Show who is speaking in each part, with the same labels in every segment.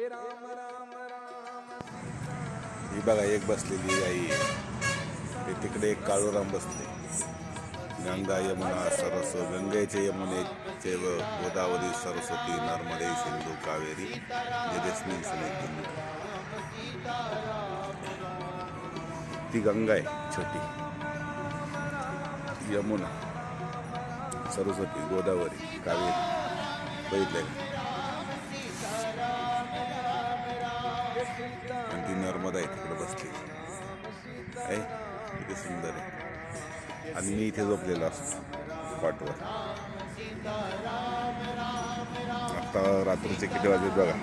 Speaker 1: ही बघा एक बसलेली आई. आहे ते तिकडे एक काळूराम बसले. गंगा यमुना सरस्व गंगेचे यमुनेचे व गोदावरी सरस्वती नर्मदे सिंधू कावेरी जगस्मिन ती गंगा आहे छोटी. यमुना सरस्वती गोदावरी कावेरी. बघितले आणि ती नर्मदा आहे तिकडे बसली आहे किती सुंदर आहे. आणि मी इथे झोपलेलो असतो पाठवर आता रात्रीचे किती वाजले बघा?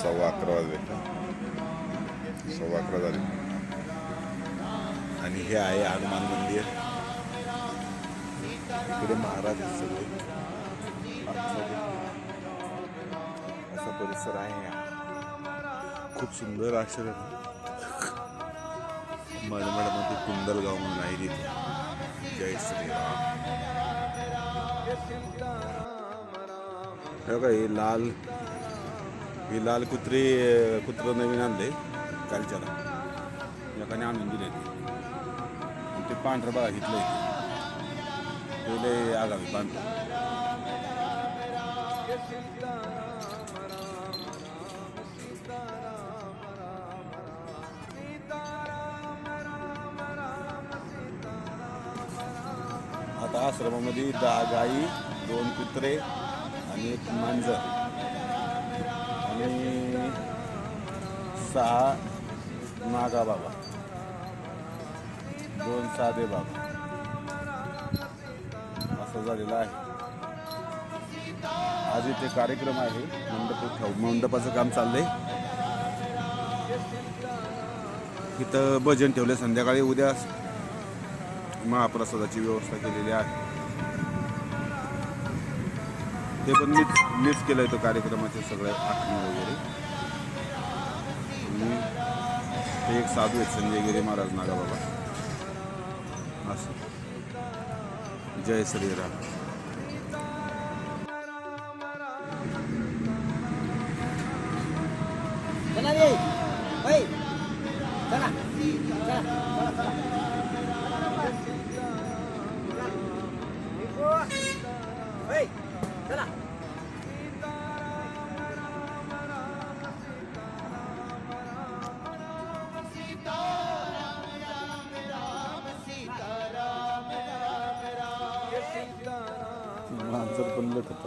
Speaker 1: सव्वा अकरा वाजले. सव्वा अकरा झाले. आणि हे आहे हनुमान मंदिर. इकडे महाराज सगळे. असा परिसर आहे. खूप सुंदर अक्षर मडमडमध्ये कुंदलगाव म्हणून आहे तिथे जय श्रीराम. का हे लाल ही लाल कुत्री कुत्र नवीन आणले कालच्याला. एकाने आणून दिले ते. पांढर पांढरं बघा घेतलं इथे लय आगामी पांढरं. आता आश्रमामध्ये दहा गाई दोन कुत्रे आणि एक मांजर. आणि सहा नागा बाबा दोन साधे बाबा. असं झालेलं आहे. आज इथे कार्यक्रम आहे. मंडप मंडपाचं काम चाललंय. इथं भजन ठेवलं संध्याकाळी उद्या महाप्रसादाची व्यवस्था केलेली आहे. ते पण मीच मीच केलं तो कार्यक्रमाचे सगळे आखणी वगैरे. आणि ते एक साधू आहेत संजय गिरी महाराज नागाबाबा. असं. जय श्रीराम. मांजर पण लटत